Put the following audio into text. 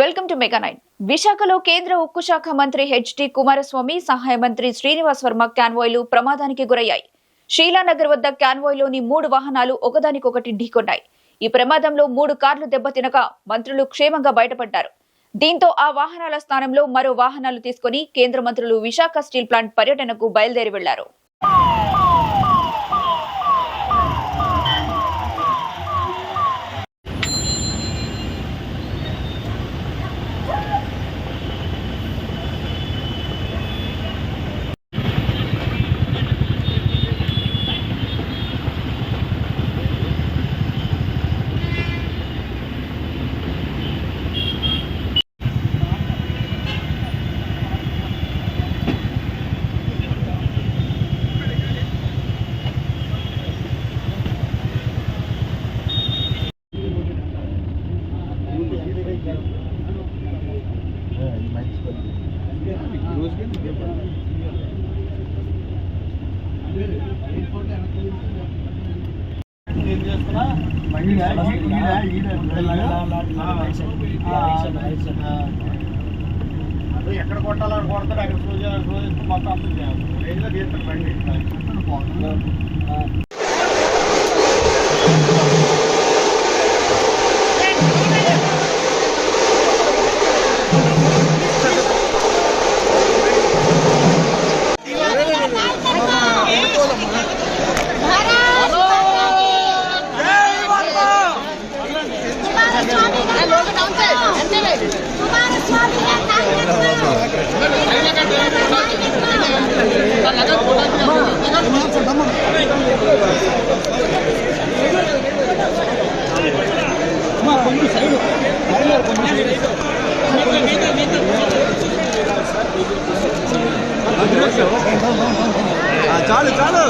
Welcome to mega nine. విశాఖలో కేంద్ర ఉక్కు శాఖ మంత్రి హెచ్డి కుమారస్వామి సహాయ మంత్రి శ్రీనివాస్ వర్మ క్యాన్వాయ్లు ప్రమాదానికి గురయ్యాయి. షీలానగర్ వద్ద క్యాన్వాయ్లోని మూడు వాహనాలు ఒకదానికొకటి ఢీకొన్నాయి. ఈ ప్రమాదంలో మూడు కార్లు దెబ్బతినగా మంత్రులు క్షేమంగా బయటపడ్డారు. దీంతో ఆ వాహనాల స్థానంలో మరో వాహనాలు తీసుకుని కేంద్ర మంత్రులు విశాఖ స్టీల్ ప్లాంట్ పర్యటనకు బయలుదేరి వెళ్ళారు. ఎక్కడ కొట్టాలని కొడతాడు అక్కడ స్లో చేయాలి మొత్తం అప్పుడు చేయాలి రేంజ్లో తీస్తాడు బండి చాలు చాలు